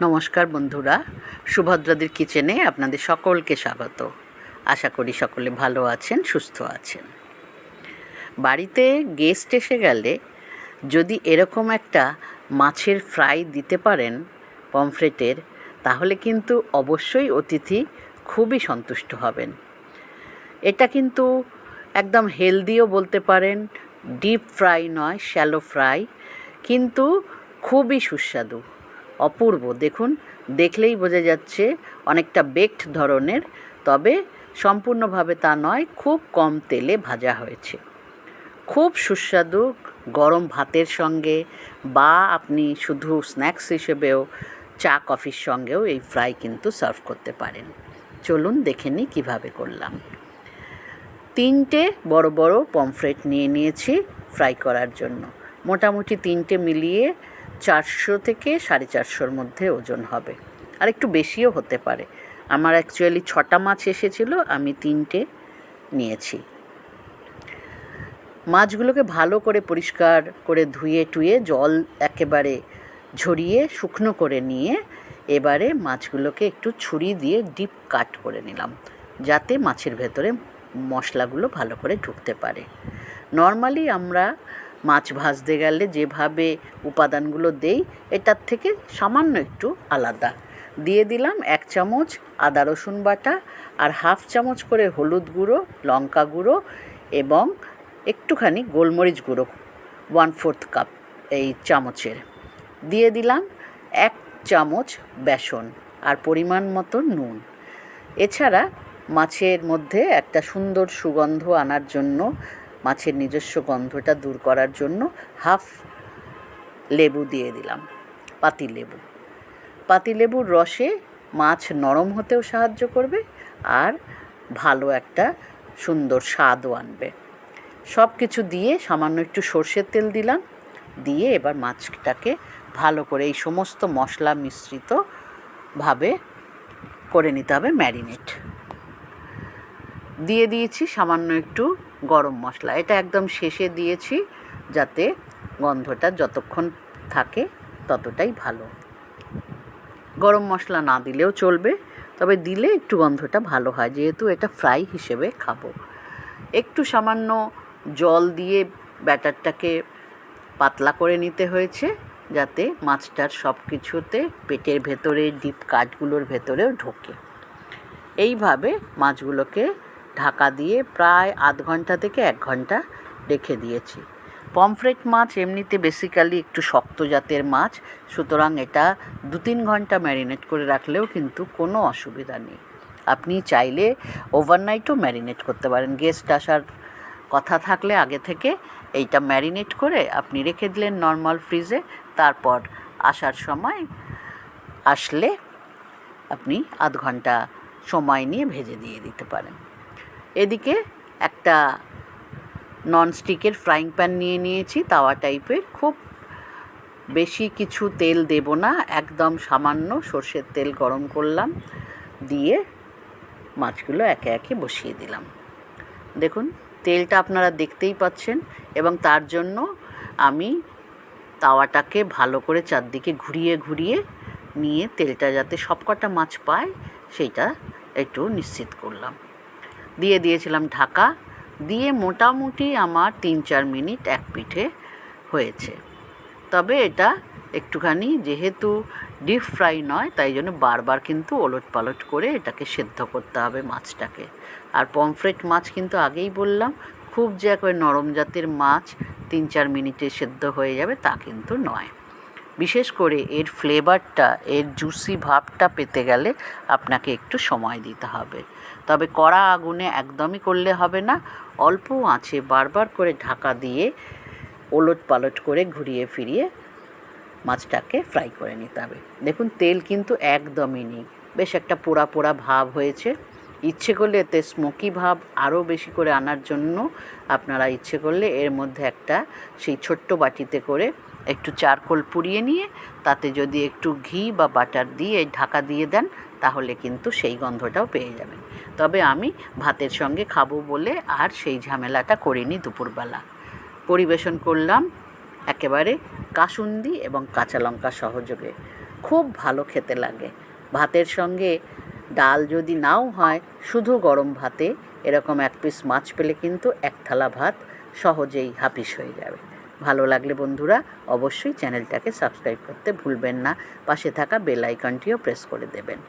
নমস্কার বন্ধুরা, সুভদ্রাদের কিচেনে আপনাদের সকলকে স্বাগত। আশা করি সকলে ভালো আছেন, সুস্থ আছেন। বাড়িতে গেস্ট এসে গেলে যদি এরকম একটা মাছের ফ্রাই দিতে পারেন পমফ্রেটের তাহলে কিন্তু অবশ্যই অতিথি খুবই সন্তুষ্ট হবেন। এটা কিন্তু একদম হেলদিও বলতে পারেন ডিপ ফ্রাই নয় শ্যালো ফ্রাই কিন্তু খুবই সুস্বাদু। অপূর্ব। দেখুন, দেখলেই বোঝা যাচ্ছে অনেকটা বেকড ধরনের, তবে সম্পূর্ণভাবে তা নয়, খুব কম তেলে ভাজা হয়েছে। খুব সুস্বাদু গরম ভাতের সঙ্গে বা আপনি শুধু স্ন্যাক্স হিসেবেও চা, কফির সঙ্গেও এই ফ্রাই কিন্তু সার্ভ করতে পারেন। চলুন দেখে নিই কীভাবে করলাম। তিনটে বড় বড় পমফ্রেট নিয়ে নিয়েছি ফ্রাই করার জন্য। মোটামুটি তিনটে মিলিয়ে চারশো থেকে সাড়ে চারশোর মধ্যে ওজন হবে। আর একটু বেশিও হতে পারে। আমার অ্যাকচুয়ালি ছটা মাছ এসেছিল, আমি তিনটে নিয়েছি। মাছগুলোকে ভালো করে পরিষ্কার করে ধুয়ে টুয়ে জল একেবারে ঝরিয়ে, শুকনো করে নিয়ে এবারে মাছগুলোকে একটু ছুরি দিয়ে ডিপ কাট করে নিলাম, যাতে মাছের ভেতরে মশলাগুলো ভালো করে ঢুকতে পারে। নর্মালি আমরা মাছ ভাজতে গেলে যেভাবে উপাদানগুলো দেই, এটার থেকে সামান্য একটু আলাদা। দিয়ে দিলাম এক চামচ আদা রসুন বাটা আর হাফ চামচ করে হলুদ গুঁড়ো, লঙ্কা গুঁড়ো এবং একটুখানি গোলমরিচ গুঁড়ো ওয়ান ফোর্থ কাপ এই চামচের। দিয়ে দিলাম এক চামচ বেসন আর পরিমাণ মতো নুন। এছাড়া মাছের মধ্যে একটা সুন্দর সুগন্ধ আনার জন্য মাছের নিজস্ব গন্ধটা দূর করার জন্য হাফ লেবু দিয়ে দিলাম, পাতি লেবু। পাতি লেবুর রসে মাছ নরম হতেও সাহায্য করবে আর ভালো একটা সুন্দর স্বাদও আনবে। সব কিছু দিয়ে সামান্য একটু সর্ষের তেল দিলাম, দিয়ে এবার মাছটাকে ভালো করে এই সমস্ত মশলা মিশ্রিতভাবে করে নিতে হবে ম্যারিনেট। দিয়ে দিয়েছি সামান্য একটু গরম মশলা। এটা একদম শেষে দিয়েছি যাতে গন্ধটা যতক্ষণ থাকে ততটাই ভালো। গরম মশলা না দিলেও চলবে, তবে দিলে একটু গন্ধটা ভালো হয়, যেহেতু এটা ফ্রাই হিসেবে খাব। একটু সামান্য জল দিয়ে ব্যাটারটাকে পাতলা করে নিতে হয়েছে, যাতে মাছটার সব কিছুতে পেটের ভেতরে, ডিপ কাঠগুলোর ভেতরেও ঢোকে। এইভাবে মাছগুলোকে ঢাকা দিয়ে প্রায় আধ ঘণ্টা থেকে এক ঘণ্টা রেখে দিয়েছি। পমফ্রেট মাছ এমনিতে বেসিক্যালি একটু শক্ত জাতের মাছ, সুতরাং এটা দু তিন ঘণ্টা ম্যারিনেট করে রাখলেও কিন্তু কোনো অসুবিধা নেই। আপনি চাইলে ওভারনাইটও ম্যারিনেট করতে পারেন। গেস্ট আসার কথা থাকলে আগে থেকে এইটা ম্যারিনেট করে আপনি রেখে দিলেন নর্মাল ফ্রিজে তারপর আসার সময় আসলে আপনি আধ ঘণ্টা সময় নিয়ে ভেজে দিয়ে দিতে পারেন। এদিকে একটা ননস্টিকের ফ্রাইং প্যান নিয়ে নিয়েছি, তাওয়া টাইপের খুব বেশি কিছু তেল দেব না, একদম সামান্য সর্ষের তেল গরম করলাম, দিয়ে মাছগুলো একে একে বসিয়ে দিলাম। দেখুন, তেলটা আপনারা দেখতেই পাচ্ছেন, এবং তার জন্য আমি তাওয়াটাকে ভালো করে চারদিকে ঘুরিয়ে ঘুরিয়ে নিয়ে তেলটা যাতে সবকটা মাছ পায়, সেইটা একটু নিশ্চিত করলাম। দিয়ে দিয়েছিলাম ঢাকা, দিয়ে মোটামুটি আমার তিন চার মিনিট এক পিঠে হয়েছে। তবে এটা একটুখানি যেহেতু ডিপ ফ্রাই নয়, তাই জন্য বারবার কিন্তু ওলট পালট করে এটাকে সেদ্ধ করতে হবে মাছটাকে। আর পমফ্রেট মাছ কিন্তু আগেই বললাম, খুব যে একবারে নরম জাতের মাছ তিন চার মিনিটে সেদ্ধ হয়ে যাবে তা কিন্তু নয়। বিশেষ করে এর ফ্লেভারটা এর জুসি ভাবটা পেতে গেলে আপনাকে একটু সময় দিতে হবে। তবে কড়া আগুনে একদমই করলে হবে না। অল্প আঁচে বারবার করে ঢাকা দিয়ে ওলট পালট করে ঘুরিয়ে ফিরিয়ে মাছটাকে ফ্রাই করে নিতে হবে। দেখুন, তেল কিন্তু একদমই নেই। বেশ একটা পোড়া পোড়া ভাব হয়েছে। ইচ্ছে করলে এতে স্মোকি ভাব আরও বেশি করে আনার জন্য আপনারা ইচ্ছে করলে এর মধ্যে একটা সেই ছোট্ট বাটিতে করে একটু চারকোল পুড়িয়ে নিয়ে, তাতে যদি একটু ঘি বা বাটার দিয়ে ঢাকা দিয়ে দেন, তাহলে কিন্তু সেই গন্ধটাও পেয়ে যাবেন। তবে আমি ভাতের সঙ্গে খাব বলে আর সেই ঝামেলাটা করিনি দুপুরবেলা। পরিবেশন করলাম একেবারে কাসুন্দি এবং কাঁচা লঙ্কা সহযোগে। খুব ভালো খেতে লাগে। ভাতের সঙ্গে ডাল যদি নাও হয়, শুধু গরম ভাতে এরকম এক পিস মাছ পেলে কিন্তু এক থালা ভাত সহজেই হাপিস হয়ে যাবে। ভালো লাগলে বন্ধুরা অবশ্যই চ্যানেলটাকে সাবস্ক্রাইব করতে ভুলবেন না। পাশে থাকা বেল আইকনটিও প্রেস করে দেবেন।